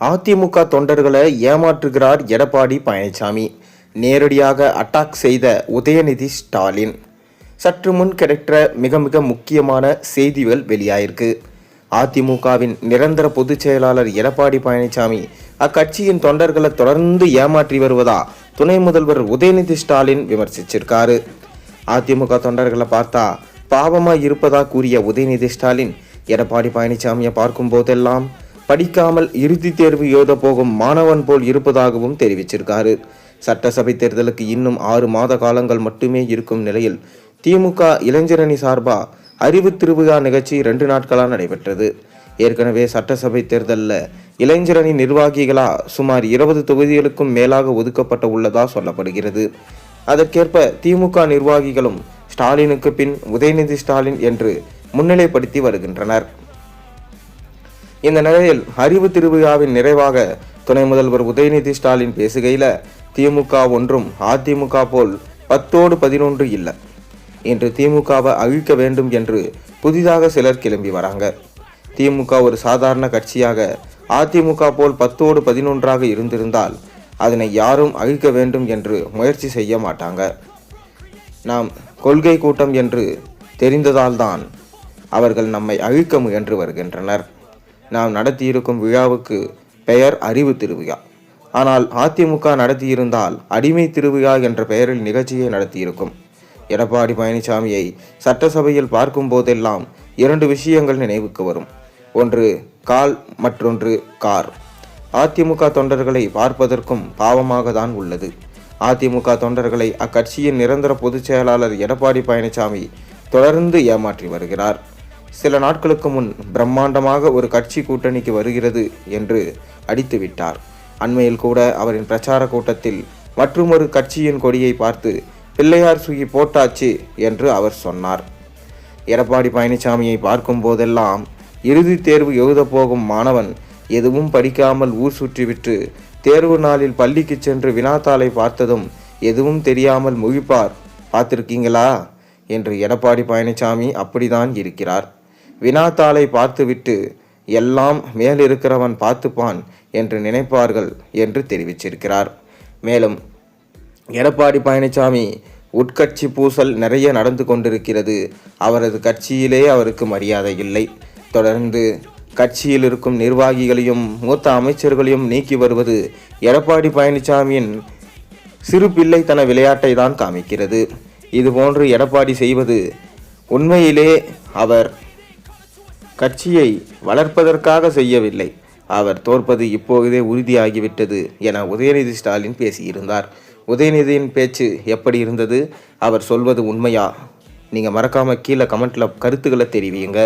அதிமுக தொண்டர்களை ஏமாற்றுகிறார் எடப்பாடி பழனிசாமி. நேரடியாக அட்டாக் செய்த உதயநிதி ஸ்டாலின். சற்று முன் கிடைக்கிற மிக மிக முக்கியமான செய்திகள் வெளியாயிருக்கு. அதிமுகவின் நிரந்தர பொதுச் செயலாளர் எடப்பாடி பழனிசாமி அக்கட்சியின் தொண்டர்களை தொடர்ந்து ஏமாற்றி வருவதா துணை முதல்வர் உதயநிதி ஸ்டாலின் விமர்சிச்சிருக்காரு. அதிமுக தொண்டர்களை பார்த்தா பாவமாக இருப்பதா கூறிய உதயநிதி ஸ்டாலின் எடப்பாடி பழனிசாமியை பார்க்கும் போதெல்லாம் படிக்காமல் இறுதித் தேர்வு எழுத போகும் மாணவன் போல் இருப்பதாகவும் தெரிவிச்சிருக்காரு. சட்டசபை தேர்தலுக்கு இன்னும் ஆறு மாத காலங்கள் மட்டுமே இருக்கும் நிலையில் திமுக இளைஞரணி சார்பா அறிவு திருவிழா நிகழ்ச்சி ரெண்டு நாட்களாக நடைபெற்றது. ஏற்கனவே சட்டசபை தேர்தலில் இளைஞரணி நிர்வாகிகளா சுமார் இருபது தொகுதிகளுக்கும் மேலாக ஒதுக்கப்பட்ட உள்ளதா சொல்லப்படுகிறது. அதற்கேற்ப திமுக நிர்வாகிகளும் ஸ்டாலினுக்கு பின் உதயநிதி ஸ்டாலின் என்று முன்னிலைப்படுத்தி வருகின்றனர். இந்த நிலையில் அறிவு திருவிழாவின் நிறைவாக துணை முதல்வர் உதயநிதி ஸ்டாலின் பேசுகையில் திமுக ஒன்றும் அதிமுக போல் பத்தோடு பதினொன்று இல்லை. இன்று திமுகவை அழிக்க வேண்டும் என்று புதிதாக சிலர் கிளம்பி வராங்க. திமுக ஒரு சாதாரண கட்சியாக அதிமுக போல் பத்தோடு பதினொன்றாக இருந்திருந்தால் அதனை யாரும் அழிக்க வேண்டும் என்று முயற்சி செய்ய மாட்டாங்க. நாம் கொள்கை கூட்டம் என்று தெரிந்ததால்தான் அவர்கள் நம்மை அழிக்க முயன்று வருகின்றனர். நாம் நடத்தியிருக்கும் விழாவுக்கு பெயர் அறிவு திருவிழா. ஆனால் அதிமுக நடத்தியிருந்தால் அடிமை திருவிழா என்ற பெயரில் நிகழ்ச்சியை நடத்தியிருக்கும். எடப்பாடி பழனிசாமியை சட்டசபையில் பார்க்கும் போதெல்லாம் இரண்டு விஷயங்கள் நினைவுக்கு வரும். ஒன்று கால் மற்றொன்று கார். அதிமுக தொண்டர்களை பார்ப்பதற்கும் பாவமாக தான் உள்ளது. அதிமுக தொண்டர்களை அக்கட்சியின் நிரந்தர பொதுச் செயலாளர் எடப்பாடி பழனிசாமி தொடர்ந்து ஏமாற்றி வருகிறார். சில நாட்களுக்கு முன் பிரம்மாண்டமாக ஒரு கட்சி கூட்டணிக்கு வருகிறது என்று அடித்துவிட்டார். அண்மையில் கூட அவரின் பிரச்சார கூட்டத்தில் மற்றுமொரு கட்சியின் கொடியை பார்த்து பிள்ளையார் சுகி போட்டாச்சு என்று அவர் சொன்னார். எடப்பாடி பழனிசாமியை பார்க்கும் போதெல்லாம் இறுதித் தேர்வு எழுதப் போகும் மாணவன் எதுவும் படிக்காமல் ஊர் சுற்றிவிட்டு தேர்வு நாளில் பள்ளிக்கு சென்று வினாத்தாளை பார்த்ததும் எதுவும் தெரியாமல் முழிப்பார் பார்த்திருக்கீங்களா? என்று எடப்பாடி பழனிசாமி அப்படிதான் இருக்கிறார். வினாத்தாளை பார்த்துவிட்டு எல்லாம் மேலிருக்கிறவன் பார்த்துப்பான் என்று நினைப்பார்கள் என்று தெரிவிச்சிருக்கிறார். மேலும் எடப்பாடி பழனிசாமி உட்கட்சி பூசல் நிறைய நடந்து கொண்டிருக்கிறது. அவரது கட்சியிலே அவருக்கு மரியாதை இல்லை. தொடர்ந்து கட்சியில் இருக்கும் நிர்வாகிகளையும் மூத்த அமைச்சர்களையும் நீக்கி வருவது எடப்பாடி பழனிசாமியின் சிறு பிள்ளைத்தன விளையாட்டை தான் காமிக்கிறது. இதுபோன்று எடப்பாடி செய்வது உண்மையிலே அவர் கட்சியை வளர்ப்பதற்காக செய்யவில்லை. அவர் தோற்பது இப்போதே உறுதியாகிவிட்டது என உதயநிதி ஸ்டாலின் பேசியிருந்தார். உதயநிதியின் பேச்சு எப்படி இருந்தது? அவர் சொல்வது உண்மையா? நீங்கள் மறக்காமல் கீழே கமெண்ட்டில் கருத்துக்களை தெரிவியுங்க.